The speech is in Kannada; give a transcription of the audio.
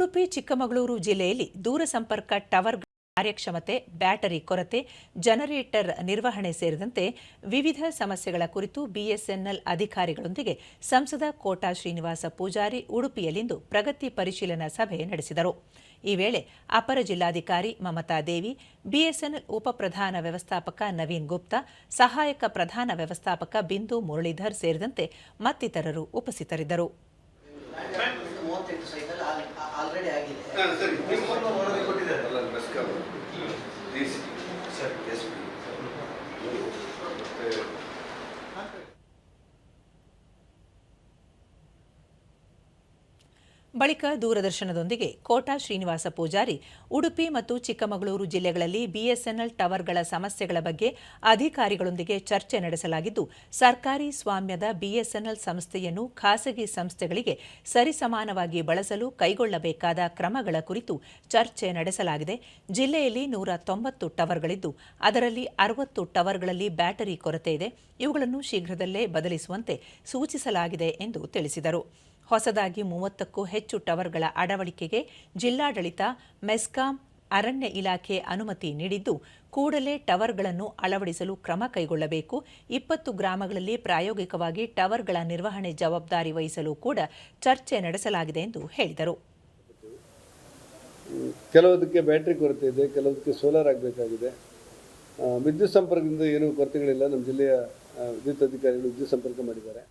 ಉಡುಪಿ, ಚಿಕ್ಕಮಗಳೂರು ಜಿಲ್ಲೆಯಲ್ಲಿ ದೂರಸಂಪರ್ಕ ಟವರ್ ಕಾರ್ಯಕ್ಷಮತೆ, ಬ್ಯಾಟರಿ ಕೊರತೆ, ಜನರೇಟರ್ ನಿರ್ವಹಣೆ ಸೇರಿದಂತೆ ವಿವಿಧ ಸಮಸ್ಯೆಗಳ ಕುರಿತು ಬಿಎಸ್ಎನ್ಎಲ್ ಅಧಿಕಾರಿಗಳೊಂದಿಗೆ ಸಂಸದ ಕೋಟಾ ಶ್ರೀನಿವಾಸ ಪೂಜಾರಿ ಉಡುಪಿಯಲ್ಲಿಂದು ಪ್ರಗತಿ ಪರಿಶೀಲನಾ ಸಭೆ ನಡೆಸಿದರು. ಈ ವೇಳೆ ಅಪರ ಜಿಲ್ಲಾಧಿಕಾರಿ ಮಮತಾ ದೇವಿ, ಬಿಎಸ್ಎನ್ಎಲ್ ಉಪಪ್ರಧಾನ ವ್ಯವಸ್ಥಾಪಕ ನವೀನ್ ಗುಪ್ತಾ, ಸಹಾಯಕ ಪ್ರಧಾನ ವ್ಯವಸ್ಥಾಪಕ ಬಿಂದು ಮುರಳೀಧರ್ ಸೇರಿದಂತೆ ಮತ್ತಿತರರು ಉಪಸ್ಥಿತರಿದ್ದರು. ಆಲ್ರೆಡಿ ಆಗಿದೆ. ಹಾ, ಸರಿ. ನಿಮ್ಮನ್ನು ವರದಿ ಕೊಟ್ಟಿದ್ದಾರೆ. ಅಲ್ಲ bus car D C sir. S P ಬಳಿಕ ದೂರದರ್ಶನದೊಂದಿಗೆ ಕೋಟಾ ಶ್ರೀನಿವಾಸ ಪೂಜಾರಿ, ಉಡುಪಿ ಮತ್ತು ಚಿಕ್ಕಮಗಳೂರು ಜಿಲ್ಲೆಗಳಲ್ಲಿ ಬಿಎಸ್ಎನ್ಎಲ್ ಟವರ್ಗಳ ಸಮಸ್ಯೆಗಳ ಬಗ್ಗೆ ಅಧಿಕಾರಿಗಳೊಂದಿಗೆ ಚರ್ಚೆ ನಡೆಸಲಾಗಿದ್ದು, ಸರ್ಕಾರಿ ಸ್ವಾಮ್ಯದ ಬಿಎಸ್ಎನ್ಎಲ್ ಸಂಸ್ಥೆಯನ್ನು ಖಾಸಗಿ ಸಂಸ್ಥೆಗಳಿಗೆ ಸರಿಸಮಾನವಾಗಿ ಬಳಸಲು ಕೈಗೊಳ್ಳಬೇಕಾದ ಕ್ರಮಗಳ ಕುರಿತು ಚರ್ಚೆ ನಡೆಸಲಾಗಿದೆ. ಜಿಲ್ಲೆಯಲ್ಲಿ ನೂರ ತೊಂಬತ್ತು ಟವರ್ಗಳಿದ್ದು, ಅದರಲ್ಲಿ ಅರವತ್ತು ಟವರ್ಗಳಲ್ಲಿ ಬ್ಯಾಟರಿ ಕೊರತೆ ಇದೆ. ಇವುಗಳನ್ನು ಶೀಘ್ರದಲ್ಲೇ ಬದಲಿಸುವಂತೆ ಸೂಚಿಸಲಾಗಿದೆ ಎಂದು ತಿಳಿಸಿದರು. ಹೊಸದಾಗಿ ಮೂವತ್ತಕ್ಕೂ ಹೆಚ್ಚು ಟವರ್ಗಳ ಅಳವಡಿಕೆಗೆ ಜಿಲ್ಲಾಡಳಿತ, ಮೆಸ್ಕಾಂ, ಅರಣ್ಯ ಇಲಾಖೆ ಅನುಮತಿ ನೀಡಿದ್ದು, ಕೂಡಲೇ ಟವರ್ಗಳನ್ನು ಅಳವಡಿಸಲು ಕ್ರಮ ಕೈಗೊಳ್ಳಬೇಕು. ಇಪ್ಪತ್ತು ಗ್ರಾಮಗಳಲ್ಲಿ ಪ್ರಾಯೋಗಿಕವಾಗಿ ಟವರ್ಗಳ ನಿರ್ವಹಣೆ ಜವಾಬ್ದಾರಿ ವಹಿಸಲು ಕೂಡ ಚರ್ಚೆ ನಡೆಸಲಾಗಿದೆ ಎಂದು ಹೇಳಿದರು. ಕೆಲವೊಂದಕ್ಕೆ ಬ್ಯಾಟ್ರಿ ಕೊರತೆ ಇದೆ, ಕೆಲವೊಂದಕ್ಕೆ ಸೋಲಾರ್ ಆಗಬೇಕಾಗಿದೆ. ವಿದ್ಯುತ್ ಸಂಪರ್ಕದಿಂದ ಏನೂ ಕೊರತೆಗಳಿಲ್ಲ. ನಮ್ಮ ಜಿಲ್ಲೆಯ ವಿದ್ಯುತ್ ಅಧಿಕಾರಿಗಳು ವಿದ್ಯುತ್ ಸಂಪರ್ಕ ಮಾಡಿದ್ದಾರೆ.